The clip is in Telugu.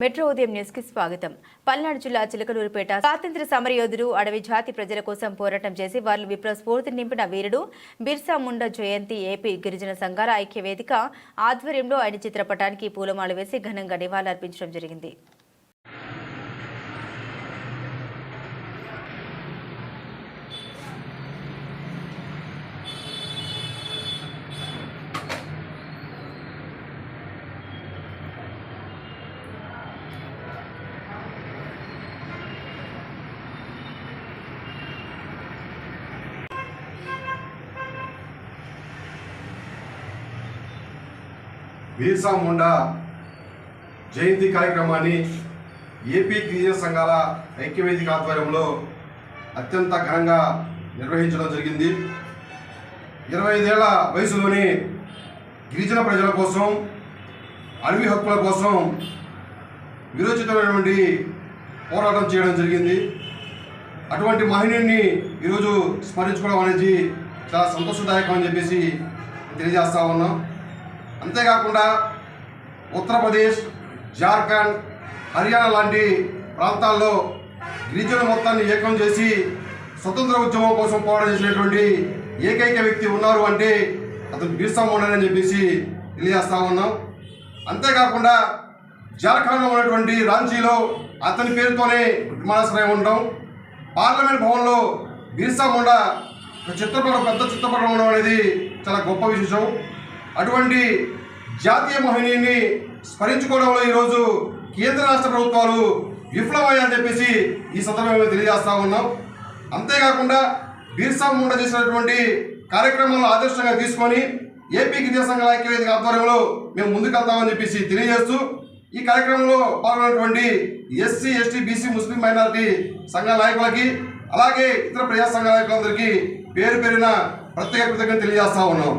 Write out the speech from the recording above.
మెట్రో ఉదయం న్యూస్కి స్వాగతం. పల్నాడు జిల్లా చిలకలూరుపేట స్వాతంత్ర సమరయోధుడు అడవి జాతి ప్రజల కోసం పోరాటం చేసి వారిలో విప్లవ స్ఫూర్తి నింపిన వీరుడు బిర్సా ముండా జయంతి ఏపీ గిరిజన సంఘాల ఐక్య వేదిక ఆధ్వర్యంలో ఆయన చిత్రపటానికి పూలమాల వేసి ఘనంగా నివాళులర్పించడం జరిగింది. బీర్సా ముండా జయంతి కార్యక్రమాన్ని ఏపీ గిరిజన సంఘాల ఐక్యవేదిక ఆధ్వర్యంలో అత్యంత ఘనంగా నిర్వహించడం జరిగింది. ఇరవై ఐదేళ్ళ వయసులోని గిరిజన ప్రజల కోసం అడవి హక్కుల కోసం విరోచితమైనటువంటి పోరాటం చేయడం జరిగింది. అటువంటి మహనీయుడిని ఈరోజు స్మరించుకోవడం అనేది చాలా సంతోషదాయకం అని చెప్పేసి తెలియజేస్తా ఉన్నాం. అంతేకాకుండా ఉత్తరప్రదేశ్ జార్ఖండ్ హర్యానా లాంటి ప్రాంతాల్లో గిరిజన మొత్తాన్ని ఏకం చేసి స్వతంత్ర ఉద్యమం కోసం పోరాటం చేసినటువంటి ఏకైక వ్యక్తి ఉన్నారు అంటే అతను బిర్సా ముండా అని చెప్పేసి తెలియజేస్తా ఉన్నాం. అంతేకాకుండా జార్ఖండ్లో ఉన్నటువంటి రాంచీలో అతని పేరుతోనే విమానాశ్రయం ఉండడం పార్లమెంట్ భవన్లో బిర్సా ముండా ఒక చిత్రపటం పెద్ద చిత్రపటం ఉండడం అనేది చాలా గొప్ప విశేషం. అటువంటి జాతీయ మోహిని స్మరించుకోవడంలో ఈరోజు కేంద్ర రాష్ట్ర ప్రభుత్వాలు విఫలమయ్యాయని చెప్పేసి ఈ సందర్భంగా తెలియజేస్తా ఉన్నాం. అంతేకాకుండా బిర్సా ముండ చేసినటువంటి కార్యక్రమాలను ఆదర్శంగా తీసుకొని ఏపీ గిరిజన సంఘాల ఐక్యవేదిక ఆధ్వర్యంలో మేము ముందుకెళ్తామని చెప్పేసి తెలియజేస్తూ ఈ కార్యక్రమంలో పాల్గొన్నటువంటి SC ST BC Muslim minority సంఘాల నాయకులకి అలాగే ఇతర ప్రజా సంఘ నాయకులందరికీ పేరు పేరున ప్రత్యేక కృతజ్ఞత తెలియజేస్తా ఉన్నాం.